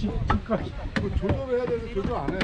집까지 조절을 해야 되는데 조절 안 해.